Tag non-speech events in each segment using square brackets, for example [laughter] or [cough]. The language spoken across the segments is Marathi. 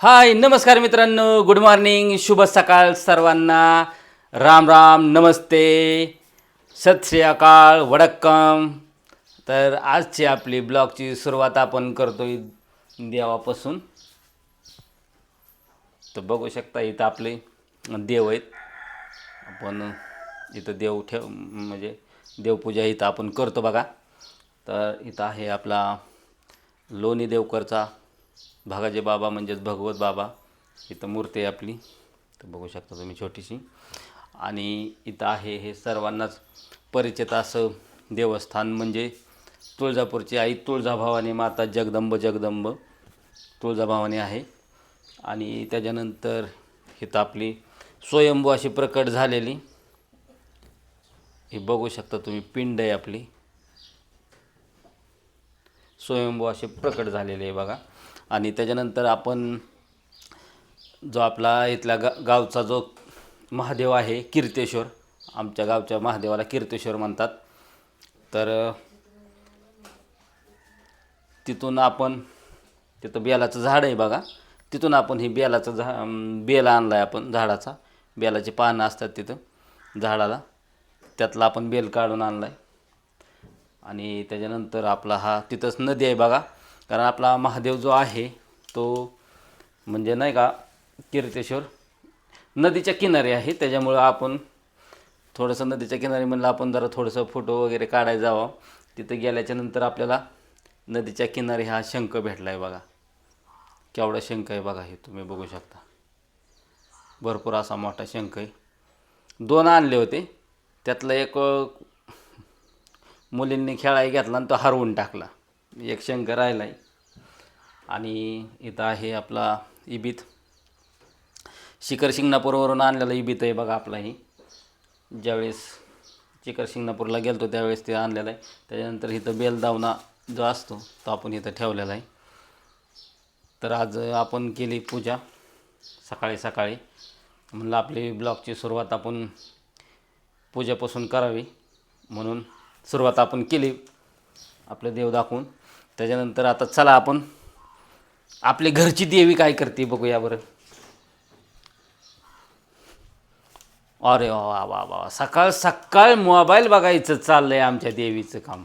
हाय नमस्कार मित्रांनो गुड मॉर्निंग शुभ सकाळ सर्वांना. राम राम नमस्ते. सत श्री अकाळ वडक्कम. तर आजची आपली ब्लॉगची सुरुवात आपण करतोय देवापासून. तर बघू शकता इथं आपले देव आहेत. आपण इथं देव ठेव म्हणजे देवपूजा इथं आपण करतो बघा. तर इथं आहे आपला लोणी देवकरचा भागाजे बाबा म्हणजेच भगवत बाबा इथं मूर्ती आहे आपली. तर बघू शकता तुम्ही छोटीशी. आणि इथं आहे हे सर्वांनाच परिचित असं देवस्थान म्हणजे तुळजापूरची आई तुळजाभवानी माता जगदंब जगदंब तुळजाभवानी आहे. आणि त्याच्यानंतर इथं आपली स्वयंभू अशी प्रकट झालेली. हे बघू शकता तुम्ही पिंड आहे आपली. स्वयंभू असे प्रकट झालेले आहे बघा. आणि त्याच्यानंतर आपण जो आपला इथला गा गावचा जो महादेव आहे कीर्तेश्वर आमच्या गावच्या महादेवाला कीर्तेश्वर म्हणतात. तर तिथून आपण तिथं बेलाचं झाड आहे बघा. तिथून आपण हे बेलाचं झा बेल आणला आहे आपण झाडाचा. बेलाची पानं असतात तिथं झाडाला. त्यातला आपण बेल काढून आणला आहे आणि त्याच्यानंतर आपला हा तिथंच नदी आहे बघा. कारण आपला महादेव जो आहे तो म्हणजे नाही का कीर्तेश्वर नदीच्या किनारी आहे. त्याच्यामुळं आपण थोडंसं नदीच्या किनारी म्हणलं आपण जरा थोडंसं फोटो वगैरे काढायला जावं. तिथं गेल्याच्यानंतर आपल्याला नदीच्या किनारी हा शंख भेटला आहे बघा. केवढा शंख आहे बघा हे तुम्ही बघू शकता. भरपूर असा मोठा शंख आहे. दोन आणले होते. त्यातलं एक मुलींनी खेळायला घेतला आणि तो हरवून टाकला. एक शंकर राहिला आहे आणि इथं आहे आपला इबीत. शिखर शिंगणापूरवरून आणलेला इबीत आहे बघा आपला ही. ज्यावेळेस शिखर शिंगणापूरला गेलतो त्यावेळेस ते आणलेलं आहे. त्याच्यानंतर इथं बेलदावना जो असतो तो आपण इथं ठेवलेला आहे. तर आज आपण केली पूजा सकाळी सकाळी. म्हणलं आपली ब्लॉगची सुरुवात आपण पूजेपासून करावी. म्हणून सुरुवात आपण केली. आपलं देव दाखवून. त्याच्यानंतर आता चला आपण आपली घरची देवी काय करते बघूया बरं. अरे वा वा वा वा सकाळ सकाळ मोबाईल बघायचं चाललंय आमच्या देवीचं काम.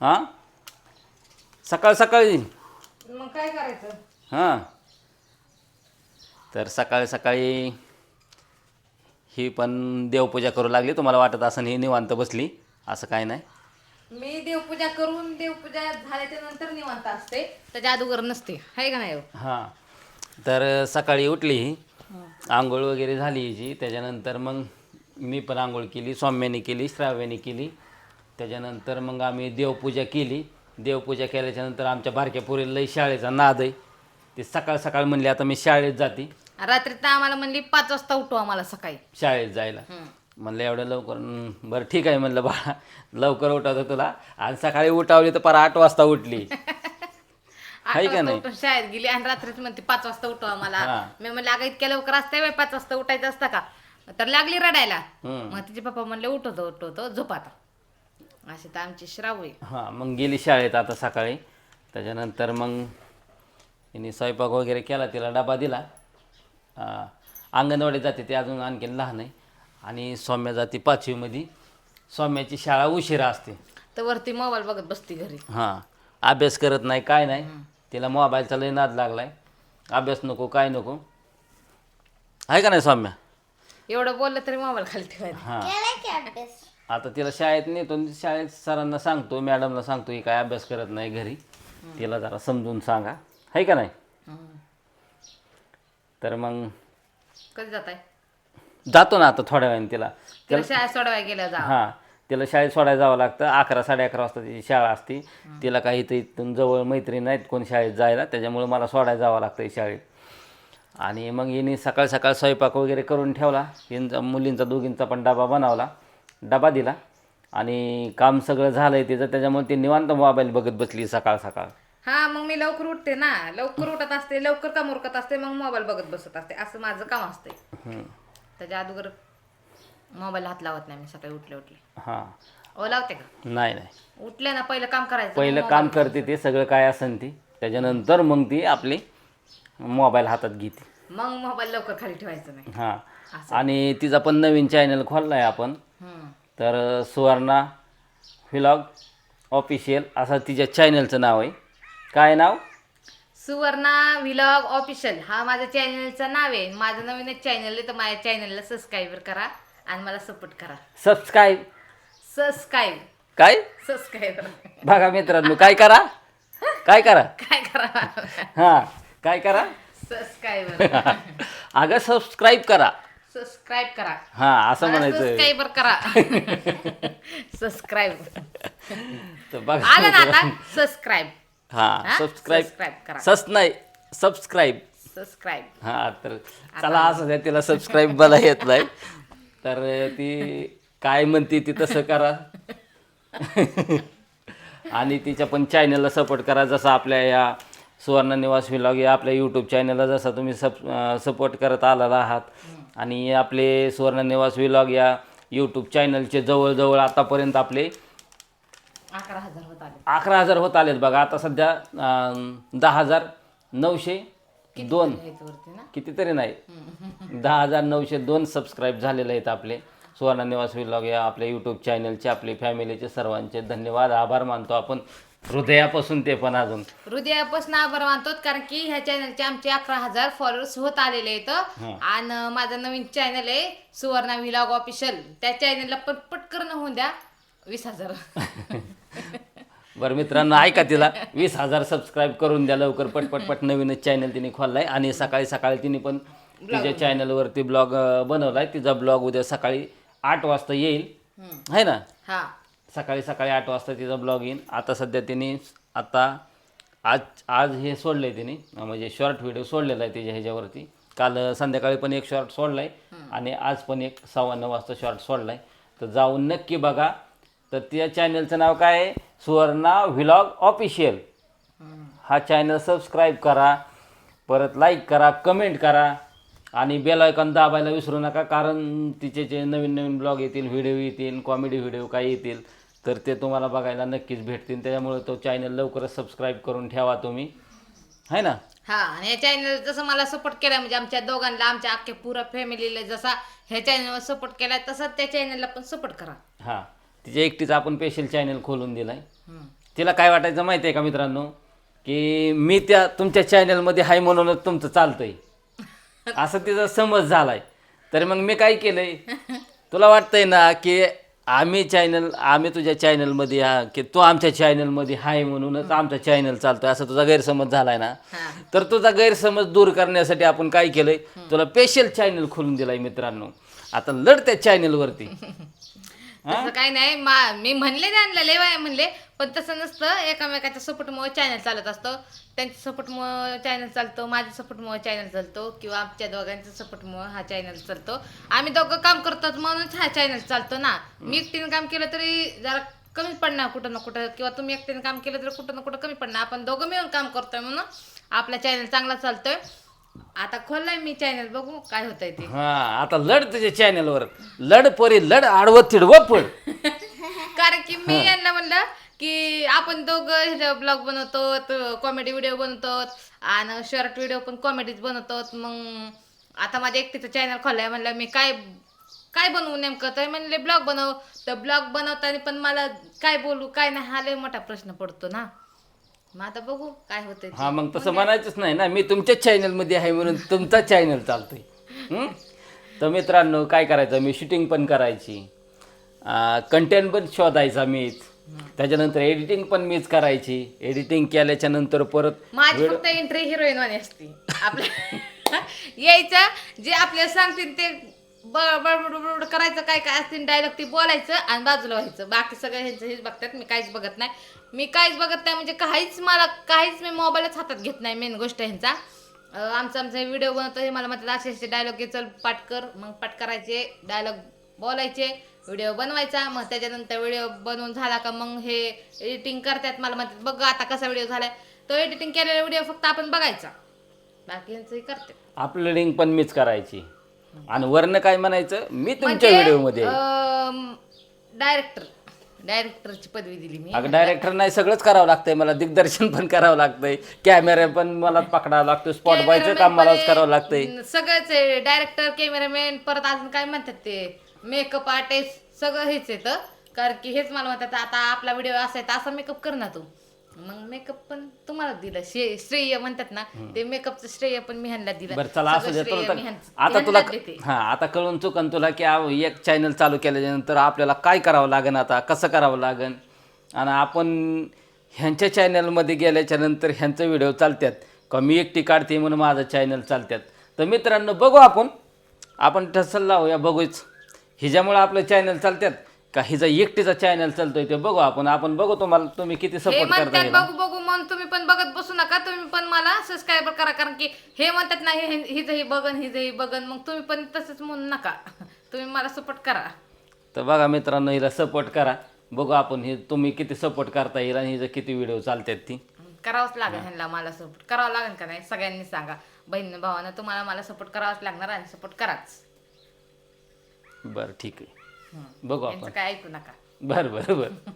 हां? सकाळ सकाळी. मग काय करायचं? हां. तर सकाळी सकाळी ही पण देवपूजा करू लागली. तुम्हाला वाटत असं ही निवांत बसली. असं काय नाही. मी देवपूजा करून देवपूजा झाल्याच्यानंतर निवांत असते. त्याच्या अगोदर नसते. आहे का नाही हो? हां. तर सकाळी उठली आंघोळ वगैरे झाली हिची. त्याच्यानंतर मग मी पण आंघोळ केली सौम्याने केली श्राव्याने केली. त्याच्यानंतर मग आम्ही देवपूजा केली. देवपूजा केल्याच्यानंतर आमच्या बारक्या पोरीला शाळेचा नाद आहे. ते सकाळ सकाळ म्हणले आता मी शाळेत जाते. रात्री तर आम्हाला म्हणली पाच वाजता उठू आम्हाला सकाळी. शाळेत जायला. म्हणलं एवढं लवकर बरं ठीक आहे म्हणलं बाळा लवकर उठवतो तुला. आणि सकाळी उठावली तर पर आठ वाजता उठली. [laughs] आठ आहे का वाजता नाही? उठून शाळेत गेली आणि रात्रीच म्हणते पाच वाजता उठू आम्हाला हा. मी म्हणलं अगं इतक्या लवकर असते बाई पाच वाजता उठायचं असतं का? तर लागली रडायला. हम्म. मग तिचे पप्पा म्हणले उठवतो उठवतो झोप आता. अशी तर आमची श्राव आहे. हां मग गेली शाळेत आता सकाळी. त्याच्यानंतर मग तिने स्वयंपाक वगैरे केला तिला डबा दिला. अंगणवाडी जाते ते अजून आणखीन लहान आहे. आणि सौम्या जाते पाचवीमध्ये. सौम्याची शाळा उशिरा असते. तर वरती मोबाईल बघत बसती घरी. हां अभ्यास करत नाही काय नाही. तिला मोबाईलचा लय नाद लागलाय. अभ्यास नको काय नको. आहे का नाही सौम्या? एवढं बोललं तरी मोबाईल खाली ठेवायला हां. आता तिला शाळेत नेतो आणि शाळेत सरांना सांगतो मॅडमला सांगतो ही काय अभ्यास करत नाही घरी. तिला जरा समजून सांगा. आहे का नाही? हम्म. तर मग कधी जात आहे जातो ना आता थोड्या वेळाने तिला. तिला शाळेत सोडवायला गेल्या जा हां तिला शाळेत सोडायला जावं लागतं. अकरा साडे अकरा वाजता तिची शाळा असते. तिला काही इथं इथून जवळ मैत्रीण नाहीत कोण शाळेत जायला. त्याच्यामुळे मला सोडायला जावं लागतं शाळेत. आणि मग हिने सकाळ सकाळ स्वयंपाक वगैरे करून ठेवला. यांचा मुलींचा दोघींचा पण डबा बनवला. डबा दिला. आणि काम सगळं झालं आहे तिचं. त्याच्यामुळे ती निवांत मोबाईल बघत बसली सकाळ सकाळ. हा मग मी लवकर उठते ना. लवकर उठत असते लवकर काम उरकत असते मग मोबाईल बघत बसत असते. असं माझं काम असते. त्याच्या अगोदर मोबाईल हात लावत नाही मी सकाळी उठले उठले. हां. ओ लावते का? नाही नाही. उठले ना पहिलं काम करायचं. पहिलं काम करते ते सगळं काय असेल ती. त्याच्यानंतर मग ती आपली मोबाईल हातात घेते. मग मोबाईल लवकर खाली ठेवायचं नाही. हां. आणि तिचा पण नवीन चॅनल खोलला आहे आपण. हम्म. तर सुवर्णा व्हिलॉग ऑफिशियल असं तिच्या चॅनलचं नाव आहे. काय नाव? Suvarna vlog official. हा माझ्या चॅनलचं नाव आहे. माझं नवीनच चॅनल आहे तर माझ्या चॅनलला सबस्क्राईबर करा आणि मला सपोर्ट करा. सबस्क्राईब सबस्क्राईब काय? सबस्क्राईबर बघा मित्रांनो काय करा? काय करा? काय करा? हां काय करा? सबस्क्राईबर [laughs] अगं सबस्क्राईब करा. सबस्क्राईब करा. हां असं म्हणायचं. सबस्क्राईबर करा. [laughs] सबस्क्राईब तर बघा. आलं ना आता? [laughs] सबस्क्राईब हां सबस्क्राईब सबस्क्राईब करा. सस नाही सबस्क्राईब सबस्क्राईब हां तर चला असं तिला सबस्क्राईब मला येत नाही. तर ती काय म्हणते ती तसं करा. आणि तिच्या पण चॅनलला सपोर्ट करा जसं आपल्या या सुवर्ण निवास व्हिलॉग या आपल्या यूट्यूब चॅनलला जसा तुम्ही सब सपोर्ट करत आलेला आहात. आणि आपले सुवर्ण निवास व्हिलॉग या यूट्यूब चॅनलचे जवळजवळ आतापर्यंत आपले अकरा हजार होत आले अकरा हजार होत आलेत बघा. आता सध्या अं, दहा हजार नऊशे दोन. ना? कितीतरी नाही. दहा हजार नऊशे दोन सबस्क्राईब झालेले आहेत आपले. सुवर्ण निवास व्हिलॉग या आपल्या यूट्यूब चॅनलचे आपले फॅमिलीचे सर्वांचे धन्यवाद. आभार मानतो आपण. हृदयापासून ते पण अजून. हृदयापासून आभार मानतो कारण की ह्या चॅनलचे आमचे अकरा हजार फॉलोअर्स होत आलेले आहेत. आणि माझं नवीन चॅनल आहे सुवर्णा व्हिलॉग ऑफिशियल त्या चॅनलला पण पटकन होऊन द्या वीस हजार. [laughs] बरं मित्रांनो ऐका तिला. वीस हजार सबस्क्राईब करून द्या लवकर. पट पट नवीनच चॅनल तिने खोललाय. आणि सकाळी सकाळी तिने पण तिच्या चॅनलवरती ब्लॉग बनवलाय. तिचा ब्लॉग उद्या सकाळी आठ वाजता येईल. आहे ना? हा. सकाळी सकाळी आठ वाजता तिचा ब्लॉग येईन. आता सध्या तिने आता आज आज हे सोडलं आहे तिने. म्हणजे शॉर्ट व्हिडिओ सोडलेला आहे तिच्या ह्याच्यावरती. काल संध्याकाळी पण एक शॉर्ट सोडला आहे आणि आज पण एक सव्वा नऊ वाजता शॉर्ट सोडला आहे तर जाऊन नक्की बघा. तर त्या चॅनलचं नाव काय आहे? Suvarna vlog official. हा चॅनल सबस्क्राईब करा परत लाईक करा कमेंट करा आणि बेल आयकॉन दाबायला विसरू नका कारण तिचे जे नवीन नवीन ब्लॉग येतील व्हिडिओ येतील कॉमेडी व्हिडिओ काही येतील तर ते तुम्हाला बघायला नक्कीच भेटतील. त्याच्यामुळे तो चॅनल लवकरच सबस्क्राईब करून ठेवा तुम्ही. है ना? हा आणि या चॅनल जसं मला सपोर्ट केला म्हणजे आमच्या दोघांना आमच्या अख्ख्या पुरा फॅमिलीला जसा ह्या चॅनलवर सपोर्ट केलाय तसा त्या चॅनलला पण सपोर्ट करा. हां. तिच्या एकटीच आपण स्पेशल चॅनल खोलून दिला आहे. तिला काय वाटायचं माहिती आहे का मित्रांनो? की मी त्या तुमच्या चॅनलमध्ये आहे म्हणूनच तुमचं चालतंय. [laughs] असं तिचा समज झालाय. तर मग मी काय केलंय? तुला वाटतंय ना की आम्ही चॅनल आम्ही तुझ्या चॅनलमध्ये हा की तू आमच्या चॅनलमध्ये आहे म्हणूनच आमचा चॅनल चालतोय असं तुझा गैरसमज झालाय ना? तर तुझा गैरसमज दूर करण्यासाठी आपण काय केलंय? तुला स्पेशल चॅनल खोलून दिलाय मित्रांनो. आता लढ त्या चॅनलवरती [laughs] तसं काही नाही. मा मी म्हणले त्यांना लय वेळा म्हणले पण तसं नसतं. एकामेकाच्या सपोर्टमुळे चॅनल चालत असतो. त्यांच्या सपोर्टमुळे चॅनल चालतो माझ्या सपोर्टमुळे चॅनल चालतो किंवा आमच्या दोघांच्या सपोर्टमुळे हा चॅनल चालतो. आम्ही दोघं काम करतात म्हणूनच हा चॅनल चालतो ना. मी एकटीने काम केलं तरी जरा कमी पडणार कुठं ना कुठं किंवा तुम्ही एकटीने काम केलं तरी कुठं ना कुठं कमी पडणार. आपण दोघं मिळून काम करतोय म्हणून आपला चॅनल चांगला चालतोय. आता खोललाय मी चॅनल बघू काय होतंय ते. हा आता लढ तुझ्या चॅनलवर लढ परी लढ आडवं तिडवं पड [laughs] कारण की मी यांना म्हणलं की आपण दोघं ब्लॉग बनवतो कॉमेडी व्हिडिओ बनवतो आणि शॉर्ट व्हिडिओ पण कॉमेडीज बनवतो मग आता माझ्या एकटीचं चॅनल खोललंय म्हणलं मी काय काय बनवू नेमकं? तर म्हणले ब्लॉग बनव. तर ब्लॉग बनवताना पण मला काय बोलू काय नाही हा लय मोठा प्रश्न पडतो ना. मग आता बघू काय होतंय ते. हा मग तसं म्हणायचंच नाही ना. मी तुमच्याच चॅनलमध्ये आहे म्हणून तुमचा चॅनल चालतोय. हं? तर मित्रांनो काय करायचं? मी शूटिंग पण करायची. कंटेंट पण शोधायचा मीच. त्याच्यानंतर एडिटिंग पण मीच करायची. एडिटिंग केल्याच्यानंतर परत माझी फक्त एंट्री हिरोईन वाणी असते. आपल्या [laughs] यायचं जे आपल्याला सांगतील ते बडबड करायचं काय काय असतील डायलॉग ते बोलायचं आणि बाजूला व्हायचं. बाकी सगळं ह्यांचं हेच बघतात मी काहीच बघत नाही. मी काहीच बघत नाही म्हणजे काहीच मला काहीच मी मोबाईलच हातात घेत नाही मेन गोष्ट ह्यांचा. आमचा आमचा व्हिडिओ बनवतो हे मला म्हणतात असे असे डायलॉग घे चल पाठ कर. मग पाठ करायचे डायलॉग बोलायचे व्हिडिओ बनवायचा. मग त्याच्यानंतर व्हिडिओ बनवून झाला का मग हे एडिटिंग करतात मला म्हणतात बघ आता कसा व्हिडिओ झालाय. तो एडिटिंग केलेला व्हिडिओ फक्त आपण बघायचा. बाकी यांचंही करते अपलोडिंग पण मीच करायची. आणि वरनं काय म्हणायचं? मी तुमच्या व्हिडिओमध्ये. डायरेक्टर डायरेक्टरची पदवी दिली मी. अगं डायरेक्टर नाही सगळंच करावं लागतंय मला. दिग्दर्शन पण करावं लागतंय. कॅमेरा पण मला पकडावं लागतो स्पॉट बॉयचं काम मलाच करावं लागतंय. सगळंच आहे. डायरेक्टर कॅमेरामॅन परत अजून काय म्हणतात ते? मेकअप आर्टिस्ट सगळं हेच येतं. कारण की हेच मला म्हणतात आता आपला व्हिडिओ असा आहे तर असा मेकअप कर ना तू. मग मेकअप पण तुम्हाला दिलं. शे- श्रेय म्हणतात ना ते मेकअपचं श्रेय पण मी ह्यांना दिलं. बरं चला असू सगळं दे श्रेय तुला मी तर ह्यांच- आता तुला ह्यांनाच देते. हा आता कळून चुकन तुला की एक चॅनल चालू केल्यानंतर आपल्याला काय करावं लागेल आता? कसं करावं लागेल आणि आपण ह्यांच्या चॅनलमध्ये गेल्याच्यानंतर ह्यांचं व्हिडिओ चालतात का मी एकटी काढते म्हणून माझं चॅनल चालतात तर मित्रांनो बघू आपण. आपण ठसल लावूया बघूच. हिच्यामुळे आपलं चॅनल चालतात का हिचा एकटीचा चॅनल चालतोय ते बघू आपण. आपण बघू तुम्हाला तुम्ही किती हे सपोर्ट करता म्हणतात हिला. बघू बघू म्हणून तुम्ही पण बघत बसू नका. तुम्ही पण मला सबस्क्राईब करा कारण की हे म्हणतात ना हे हिचं ही बघन हिचं ही बघन. मग तुम्ही पण तसंच म्हणू नका. [laughs] तुम्ही मला सपोर्ट करा. तर बघा मित्रांनो हिला सपोर्ट करा. बघू आपण हे तुम्ही किती सपोर्ट करता हिला आणि हिचं किती व्हिडिओ चालतात ती. करावंच लागेल ह्यांना मला सपोर्ट करावं लागेल का नाही? सगळ्यांनी सांगा. बहिणी भावानं तुम्हाला मला सपोर्ट करावाच लागणार आणि सपोर्ट कराच. बरं ठीक आहे. बघू आपण. काय ऐकू नका. बरं बरं बरं.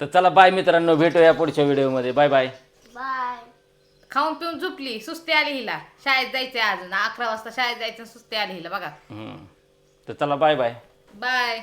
तर चला बाय मित्रांनो. भेटूया पुढच्या व्हिडिओमध्ये. बाय बाय बाय खाऊन पिऊन झोपली सुस्ती आली हिला. शाळेत जायचंय अजून. अकरा वाजता शाळेत जायचं सुस्ती आली हिला. बघा. हम्म. तर चला बाय बाय बाय